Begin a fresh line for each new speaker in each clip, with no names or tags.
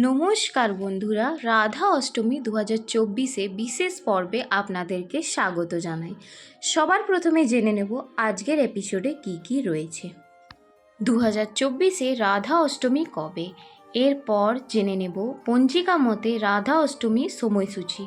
নমস্কার বন্ধুরা, রাধা অষ্টমী দু হাজার চব্বিশে বিশেষ পর্বে আপনাদেরকে স্বাগত জানাই। সবার প্রথমে জেনে নেব আজকের এপিসোডে কি কি রয়েছে। দু হাজার চব্বিশে রাধা অষ্টমী কবে? এরপর জেনে নেব পঞ্জিকা মতে রাধা অষ্টমীর সময়সূচি।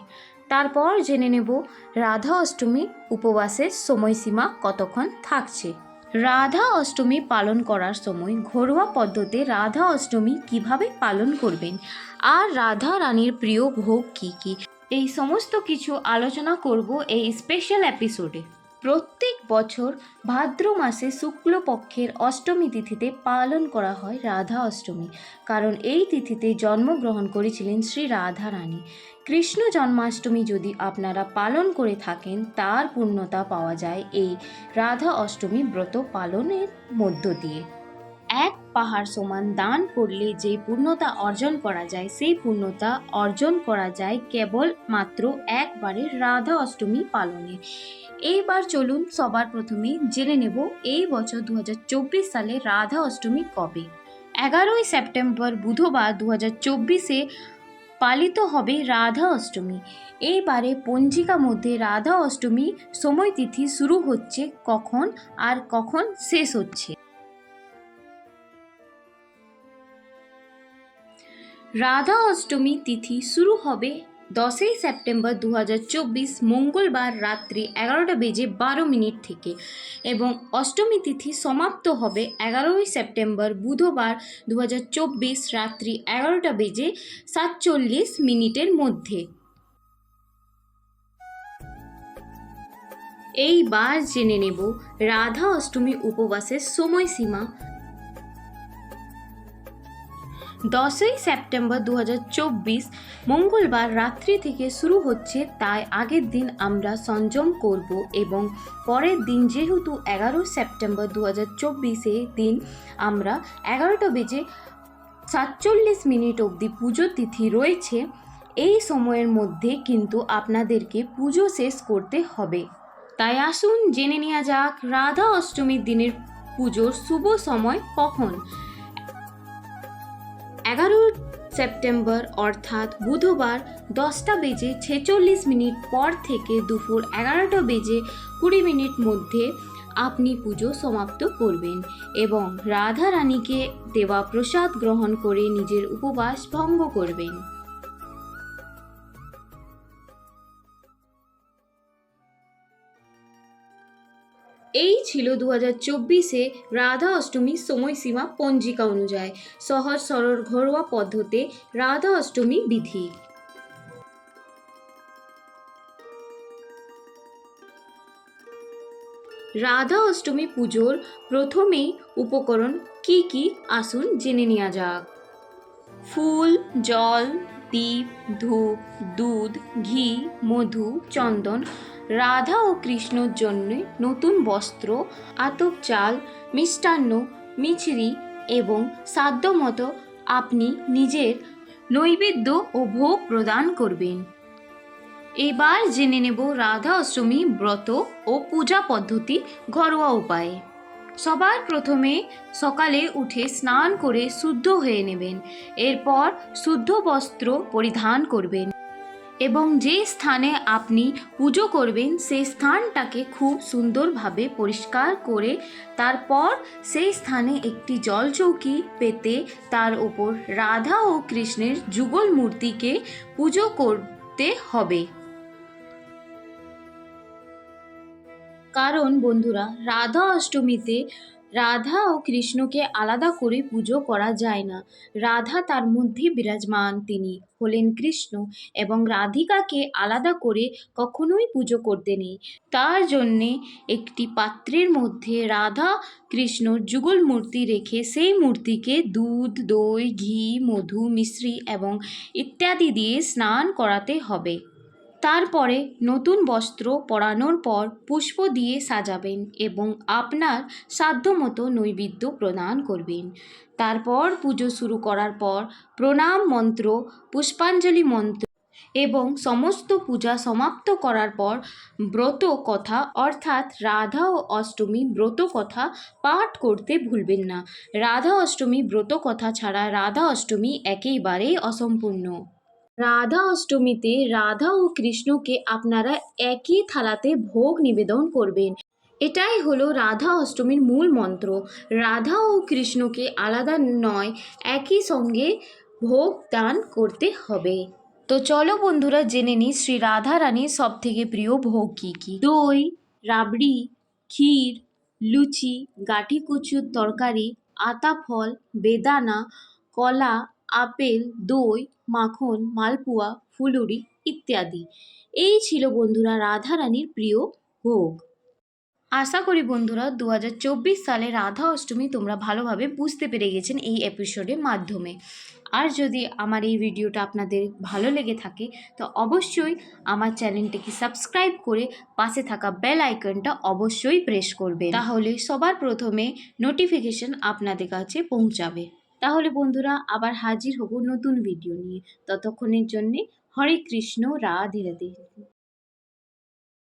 তারপর জেনে নেব রাধা অষ্টমী উপবাসের সময়সীমা কতক্ষণ থাকছে। রাধা অষ্টমী পালন করার সময় ঘরোয়া পদ্ধতিতে রাধা অষ্টমী কীভাবে পালন করবেন? আর রাধা রানীর প্রিয় ভোগ কী কী? এই সমস্ত কিছু আলোচনা করব এই স্পেশাল এপিসোডে প্রত্যেক বছর ভাদ্র মাসে শুক্লপক্ষের অষ্টমী তিথিতে পালন করা হয় রাধা অষ্টমী। কারণ এই তিথিতে জন্মগ্রহণ করেছিলেন শ্রী রাধা রানী। কৃষ্ণ জন্মাষ্টমী যদি আপনারা পালন করে থাকেন, তার পূর্ণতা পাওয়া যায় এই রাধা অষ্টমী ব্রত পালনের মধ্য দিয়ে। এক পাহাড় সমান দান করলে যে পূর্ণতা অর্জন করা যায়, সেই পূর্ণতা অর্জন করা যায় কেবল মাত্র একবারে রাধা অষ্টমী পালনে। এইবার চলুন সবার প্রথমে জেনে নেব এই বছর দু হাজার চব্বিশ সালে রাধা অষ্টমী কবে। এগারোই সেপ্টেম্বর বুধবার দু হাজার চব্বিশে পালিত হবে রাধা অষ্টমী। এইবারে পঞ্জিকা মধ্যে রাধা অষ্টমী সময় তিথি শুরু হচ্ছে কখন আর কখন শেষ হচ্ছে? রাধা অষ্টমী তিথি শুরু হবে দশই সেপ্টেম্বর দু হাজার চব্বিশ মঙ্গলবার রাত্রি এগারোটা বেজে বারো মিনিট থেকে এবং অষ্টমী তিথি সমাপ্ত হবে এগারোই সেপ্টেম্বর বুধবার দু হাজার চব্বিশ রাত্রি এগারোটা বেজে সাতচল্লিশ মিনিটের মধ্যে। এইবার জেনে নেব রাধা অষ্টমী উপবাসের সময়সীমা। দশই সেপ্টেম্বর দু হাজার চব্বিশ মঙ্গলবার রাত্রি থেকে শুরু হচ্ছে, তাই আগের দিন আমরা সংযম করব এবং পরের দিন যেহেতু এগারো সেপ্টেম্বর দু হাজার দিন, আমরা এগারোটা বেজে সাতচল্লিশ মিনিট অবধি পুজো তিথি রয়েছে। এই সময়ের মধ্যে কিন্তু আপনাদেরকে পুজো শেষ করতে হবে। তাই আসুন, জেনে নেওয়া যাক, রাধা অষ্টমীর দিনের পুজোর শুভ সময় কখন? এগারো সেপ্টেম্বর অর্থাৎ বুধবার দশটা বেজে ছেচল্লিশ মিনিট পর থেকে দুপুর এগারোটা বেজে কুড়ি মিনিট মধ্যে আপনি পুজো সমাপ্ত করবেন এবং রাধা রানীকে দেওয়া প্রসাদ গ্রহণ করে নিজের উপবাস ভঙ্গ করবেন। এই ছিল দু হাজার চব্বিশে রাধা অষ্টমীর সময়সীমা পঞ্জিকা অনুযায়ী সহজ সরল ঘরোয়া পদ্ধতিতে রাধা অষ্টমী বিধি। রাধা অষ্টমী পুজোর প্রথমেই উপকরণ কি কি আসুন জেনে নেওয়া যাক। ফুল, জল, দীপ, ধূপ, দুধ, ঘি, মধু, চন্দন রাধা ও কৃষ্ণর জন্য নতুন বস্ত্র, আতপ চাল, মিষ্টান্ন, মিছরি এবং সাধ্য মতো আপনি নিজের নৈবেদ্য ও ভোগ প্রদান করবেন। এবার জেনে নেব রাধা অষ্টমী ব্রত ও পূজা পদ্ধতি ঘরোয়া উপায়ে। সবার প্রথমে সকালে উঠে স্নান করে শুদ্ধ হয়ে নেবেন। এরপর শুদ্ধ বস্ত্র পরিধান করবেন। এবং যে স্থানে আপনি পুজো করবেন সেই স্থানটাকে খুব সুন্দরভাবে পরিষ্কার করে তারপর সেই স্থানে একটি জলচৌকি পেতে তার ওপর রাধা ও কৃষ্ণের যুগল মূর্তিকে পুজো করতে হবে। কারণ বন্ধুরা, রাধা অষ্টমীতে রাধা ও কৃষ্ণকে আলাদা করে পুজো করা যায় না। রাধা তার মধ্যে বিরাজমান তিনি হলেন কৃষ্ণ এবং রাধিকাকে আলাদা করে কখনোই পুজো করতে নেই। তার জন্যে একটি পাত্রের মধ্যে রাধা কৃষ্ণ যুগল মূর্তি রেখে সেই মূর্তিকে দুধ, দই, ঘি, মধু, মিশ্রি এবং ইত্যাদি দিয়ে স্নান করাতে হবে। তারপরে নতুন বস্ত্র পরানোর পর পুষ্প দিয়ে সাজাবেন এবং আপনার সাধ্যমতো নৈবেদ্য প্রদান করবেন। তারপর পুজো শুরু করার পর প্রণাম মন্ত্র, পুষ্পাঞ্জলি মন্ত্র এবং সমস্ত পূজা সমাপ্ত করার পর ব্রত কথা অর্থাৎ রাধা ও অষ্টমী ব্রত কথা পাঠ করতে ভুলবেন না। রাধা অষ্টমী ব্রত কথা ছাড়া রাধা অষ্টমী একেবারেই অসম্পূর্ণ। রাধা অষ্টমীতে রাধা ও কৃষ্ণকে আপনারা একই থালাতে ভোগ নিবেদন করবেন। এটাই হলো রাধা অষ্টমীর মূল মন্ত্র। রাধা ও কৃষ্ণকে আলাদা নয়, একই সঙ্গে ভোগ দান করতে হবে। তো চলো বন্ধুরা, জেনে নিই শ্রী রাধা রানীর সব থেকে প্রিয় ভোগ কী কী? দই, রাবড়ি, ক্ষীর, লুচি গাঠি কচুর তরকারি, আতা ফল, বেদানা, কলা আপেল, দই, মাখন, মালপোয়া, ফুলুরি ইত্যাদি। এই ছিল বন্ধুরা রাধা রানীর প্রিয় ভোগ। আশা করি বন্ধুরা দু হাজার চব্বিশ সালে রাধা অষ্টমী তোমরা ভালোভাবে বুঝতে পেরে গেছেন এই এপিসোডের মাধ্যমে। আর যদি আমার এই ভিডিওটা আপনাদের ভালো লেগে থাকে, তো অবশ্যই আমার চ্যানেলটিকে সাবস্ক্রাইব করে পাশে থাকা বেল আইকনটা অবশ্যই প্রেস করবে তাহলে সবার প্রথমে নোটিফিকেশন আপনাদের কাছে পৌঁছাবে। তাহলে বন্ধুরা আবার হাজির হব নতুন ভিডিও নিয়ে। ততক্ষণের জন্যে হরে কৃষ্ণ রাধে রাধে।